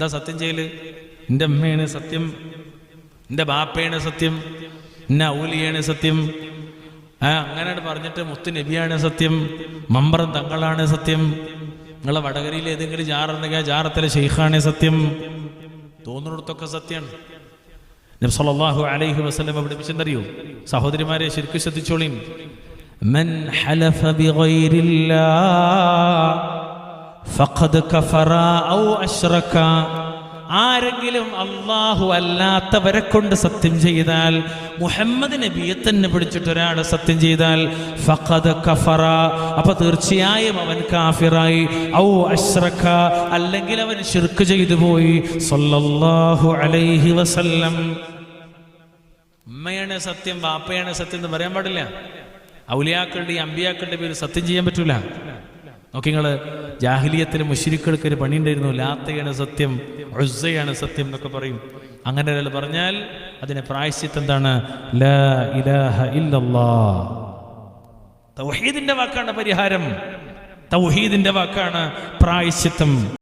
എന്താ സത്യം ചെയ്യൽ? എന്റെ അമ്മയാണ് സത്യം എന്റെ ബാപ്പയാണ് സത്യം എന്നെ ഔലിയാണ് സത്യം. ആ അങ്ങനെ പറഞ്ഞിട്ട് മുത്ത് നബിയാണ് സത്യം മമ്പറം തങ്ങളാണ് സത്യം. നിങ്ങളെ വടകരയിൽ ഏതെങ്കിലും ജാറുണ്ടെങ്കിൽ ജാറത്തിലെ ഷെയ്ഖാണ് സത്യം. തോന്നുന്നിടത്തൊക്കെ സത്യമാണ് നബി സല്ലല്ലാഹു അലൈഹി വസല്ലം പഠിപ്പിച്ചെന്നറിയോ സഹോദരിമാരെ ശരിക്കും ശ്രദ്ധിച്ചോളിയും ഫഖദ് കഫറ ഔ അശ്റക ആരെങ്കിലും അള്ളാഹു അല്ലാത്തവരെ കൊണ്ട് സത്യം ചെയ്താൽ മുഹമ്മദ് നബിയെ തന്നെ പിടിച്ചിട്ട് ഒരാൾ സത്യം ചെയ്താൽ ഫഖദ് കഫറ. അപ്പൊ തീർച്ചയായും അവൻ കാഫിറായി. ഔ അശ്റക അല്ലെങ്കിൽ അവൻ ശിർക്ക് ചെയ്തു പോയി. സല്ലല്ലാഹു അലൈഹി വസല്ലം. ഉമ്മയാണ് സത്യം ബാപ്പയാണ് സത്യം എന്ന് പറയാൻ പാടില്ല. ഔലിയാക്കളുടെ അമ്പിയാക്കളുടെ പേര് സത്യം ചെയ്യാൻ പറ്റൂല. നോക്കി നിങ്ങൾ ജാഹിലിയത്തിന് മുഷിരിക്കൾക്ക് ഒരു പണിയുണ്ടായിരുന്നു. ലാത്തയാണ് സത്യം ഉസ്സയാണ് സത്യം എന്നൊക്കെ പറയും. അങ്ങനെ ഒരാൾ പറഞ്ഞാൽ അതിന് പ്രായശ്യത്ത് എന്താണ്? തൗഹീദിന്റെ വാക്കാണ് പരിഹാരം. തൗഹീദിന്റെ വാക്കാണ് പ്രായശ്ചിത്തം.